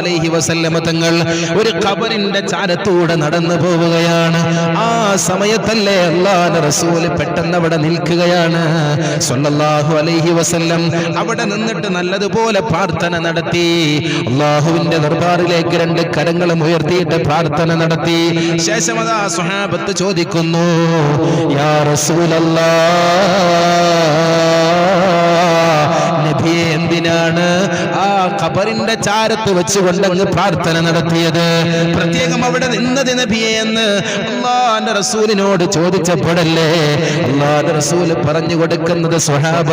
അലൈഹി വസല്ലമ തങ്ങൾ ഒരു ഖബറിന്റെ ചാരത്തൂടെ നടന്നു പോവുകയാണ്. ആ സമയത്തല്ലേ അള്ളാഹുവിന്റെ റസൂൽ പെട്ടെന്ന് അവിടെ നിൽക്കുകയാണ്. സല്ലല്ലാഹു അലൈഹി വസല്ലം അവിടെ നിന്നിട്ട് നല്ലതുപോലെ പ്രാർത്ഥന നടത്തി. അള്ളാഹുവിന്റെ ദർബാറിലേക്ക് രണ്ട് കരങ്ങളും ഉയർത്തിയിട്ട് പ്രാർത്ഥന നടത്തി. ശേഷം അതാ സുഹാബത്ത് ചോദിക്കുന്നു യാ റസൂലല്ലാ ഖബറിന്റെ ചാരത്ത് വെച്ചുകൊണ്ട് അങ്ങ് പ്രാർത്ഥന നടത്തിയത്. പ്രത്യേകം അവിടെ നിന്നത് നബിയെ എന്ന് അള്ളാന്റെ റസൂലിനോട് ചോദിച്ചപ്പോഴല്ലേ അള്ളാന്റെ റസൂൽ പറഞ്ഞു കൊടുക്കുന്നത് സ്വഹാബ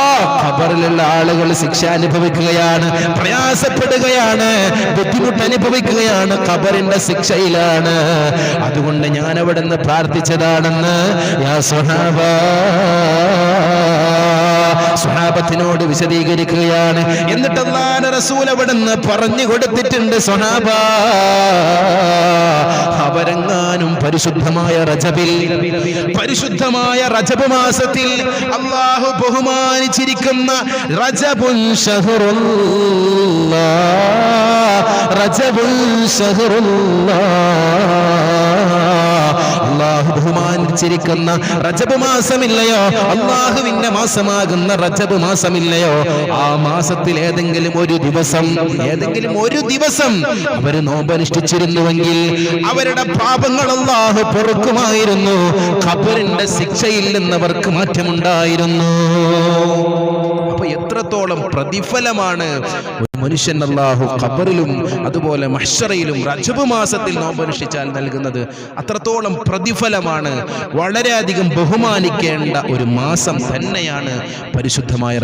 ആ ഖബറിലുള്ള ആളുകൾ ശിക്ഷ അനുഭവിക്കുകയാണ് പ്രയാസപ്പെടുകയാണ് ബുദ്ധിമുട്ട് അനുഭവിക്കുകയാണ് ഖബറിന്റെ ശിക്ഷയിലാണ്. അതുകൊണ്ട് ഞാൻ അവിടെ നിന്ന് പ്രാർത്ഥിച്ചതാണെന്ന് യാ സ്വഹാബ സ്വഹാബത്തിനോട് വിശദീകരിക്കുകയാണ്. എന്നിട്ട് അള്ളാഹുവിന്റെ റസൂൽ അവിടുന്ന് പറഞ്ഞു കൊടുത്തിട്ടുണ്ട് സ്വഹാബ അവരെങ്ങാനും പരിശുദ്ധമായ റജബിൽ പരിശുദ്ധമായ റജബ് മാസത്തിൽ അള്ളാഹു ബഹുമാനിച്ചിരിക്കുന്ന റജബുൽ ഷഹറുല്ലാ റജബുൽ ഷഹറുല്ലാ. അള്ളാഹു ബഹുമാനിച്ചിരിക്കുന്ന റജബ് മാസമില്ലയോ? അള്ളാഹുവിന്റെ മാസമാകുന്ന റജബ് മാസമില്ലയോ? ആ മാസത്തിൽ ഏതെങ്കിലും ഒരു ദിവസം ഏതെങ്കിലും ഒരു ദിവസം അവർ നോമ്പനുഷ്ഠിച്ചിരുന്നുവെങ്കിൽ അവരുടെ പാപങ്ങൾ അള്ളാഹു പൊറുക്കുമായിരുന്നു. ഖബറിന്റെ ശിക്ഷയിൽ നിന്നവർക്ക് മാറ്റമുണ്ടായിരുന്നു. അപ്പൊ എത്രത്തോളം പ്രതിഫലമാണ് ഒരു മനുഷ്യൻ അള്ളാഹു ഖബറിലും അതുപോലെ മഷറയിലും റജബ് മാസത്തിൽ നോമ്പനുഷ്ഠിച്ചാൽ നൽകുന്നത് അത്രത്തോളം പ്രതിഫലമാണ്. വളരെയധികം ബഹുമാനിക്കേണ്ട ഒരു മാസം തന്നെയാണ് പരിശുദ്ധമായ